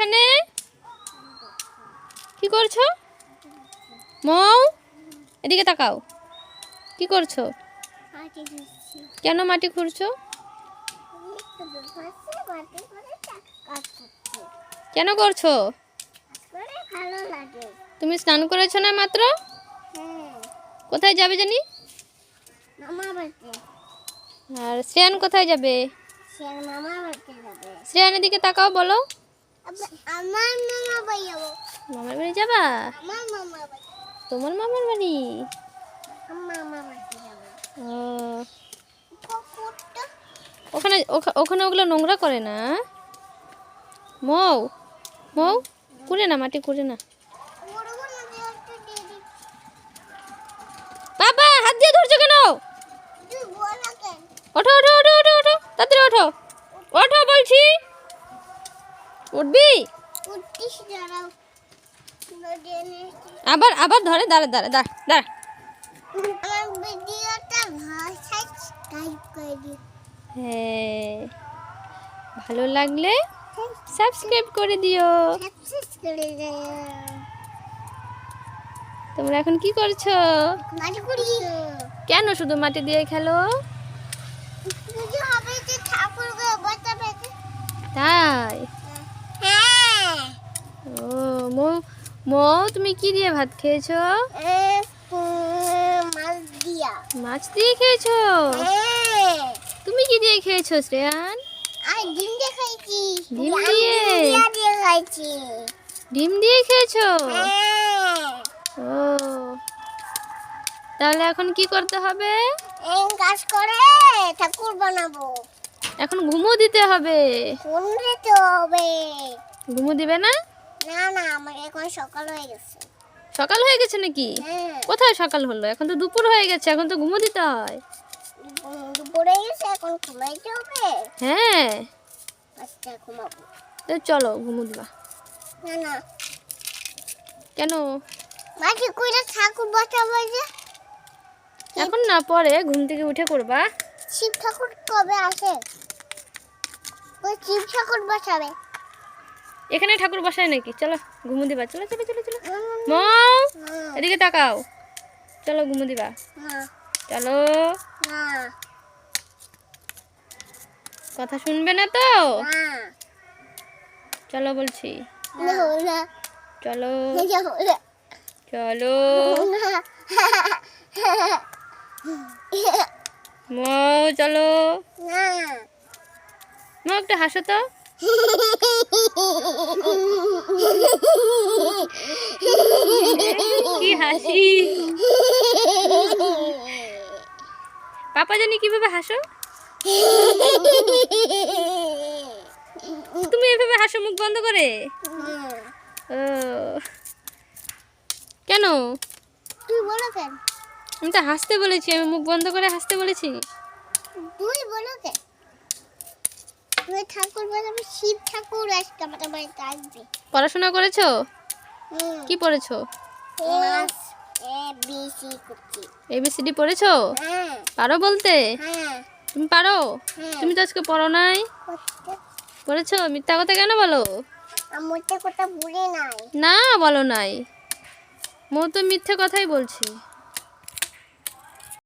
এখানে? কি করছ? মৌ এদিকে তাকাও। কি করছ? কেন মাটি খুঁড়ছো? কেন করছ? তুমি স্নান করেছ না মাত্র? কোথায় যাবে জানি? আর শ্রেয়ান কোথায় যাবে? শ্রেয়ানের দিকে তাকাও বলো। আমার মামা বাড়ি যাব। মামার বাড়ি যাবা? আমার মামা বাড়ি তোমার মামার বাড়ি? আমার মামা বাড়িতে যাব। ও। ওখানে ওখানে ওগুলো নোংরা করে না? মৌ মৌ কুড়ে না মাটি কুড়ে না। বাবা হাত দিয়ে ধরছো কেন? ওঠো ওঠো ওঠো ওঠো ওঠো তাড়াতাড়ি ওঠো। ওঠো বলছি। উঠবি? আবার আবার ধরে দাঁড়া দাঁড়া দাঁড়া হ্যাঁ ভালো লাগলে সাবস্ক্রাইব করে দিও। সাবস্ক্রাইব করে দিও। তোমরা এখন কি করছ? কেন শুধু মাটি দিয়ে খেলো? যদি হবে যে ঠাকুরকে বাঁচাবে তাই হ্যাঁ ও মৌ মৌ তুমি কি দিয়ে ভাত খেয়েছো? মাছ দিয়া। মাছ দিয়ে খেয়েছো? হ্যাঁ। তুমি কি দিয়ে খেয়েছো শ্রেয়ান? আর ডিম দিয়ে খাইছি। ডিম দিয়ে? খাইছি। ডিম দিয়ে খেয়েছো? হ্যাঁ। ও। তাহলে এখন কি করতে হবে? কাজ করে ঠাকুর বানাবো। এখন ঘুমো দিতে হবে। রেতে হবে। ঘুমো দিবে না? না না আমার এখন সকাল হয়ে গেছে। সকাল হয়ে গেছে নাকি? হ্যাঁ। কোথায় সকাল হলো? এখন তো দুপুর হয়ে গেছে এখন তো ঘুমো দিতে হয়। উম, দুপুরে গেছে এখন ঘুমাইতে হবে। হ্যাঁ। আচ্ছা ঘুমাবো। তো চলো ঘুমো দিবা। না না। কেন? কইরা ঠাকুর যে। এখন না পরে ঘুম থেকে উঠে করবা শিব ঠাকুর কবে আসে? ওই শিব ঠাকুর বাঁচাবে এখানে ঠাকুর বসায় নাকি? চলো ঘুমো দিবা। চলো চলো চলো চলো। উম, মৌ এদিকে তাকাও। চলো ঘুমো দিবা। চলো। কথা শুনবে না তো? চলো বলছি। চলো। চলো। মৌ চলো। মৌ একটু হাসো তো। কি হাসি? পাপা জানি কীভাবে হাসো? তুমি এভাবে হাসো মুখ বন্ধ করে? ও। কেন? তুই বলো কেন? আমি তো হাসতে বলেছি আমি মুখ বন্ধ করে হাসতে বলেছি। তুই বলো কেন? ঠাকুর বানাবে শিব ঠাকুর আজকে আমাদের বাড়িতে আসবে। পড়াশোনা করেছ? কি পড়েছো? মাস এ বি সি করছি। এবিসিডি পড়েছো? হ্যাঁ। পারো বলতে? হ্যাঁ। তুমি পারো? হ্যাঁ। তুমি তো আজকে পড়ো নাই। পড়েছো? মিথ্যা কথা কেন বলো? কথা ভুলে নাই। না বলো নাই। মৌ তো মিথ্যে কথাই বলছে।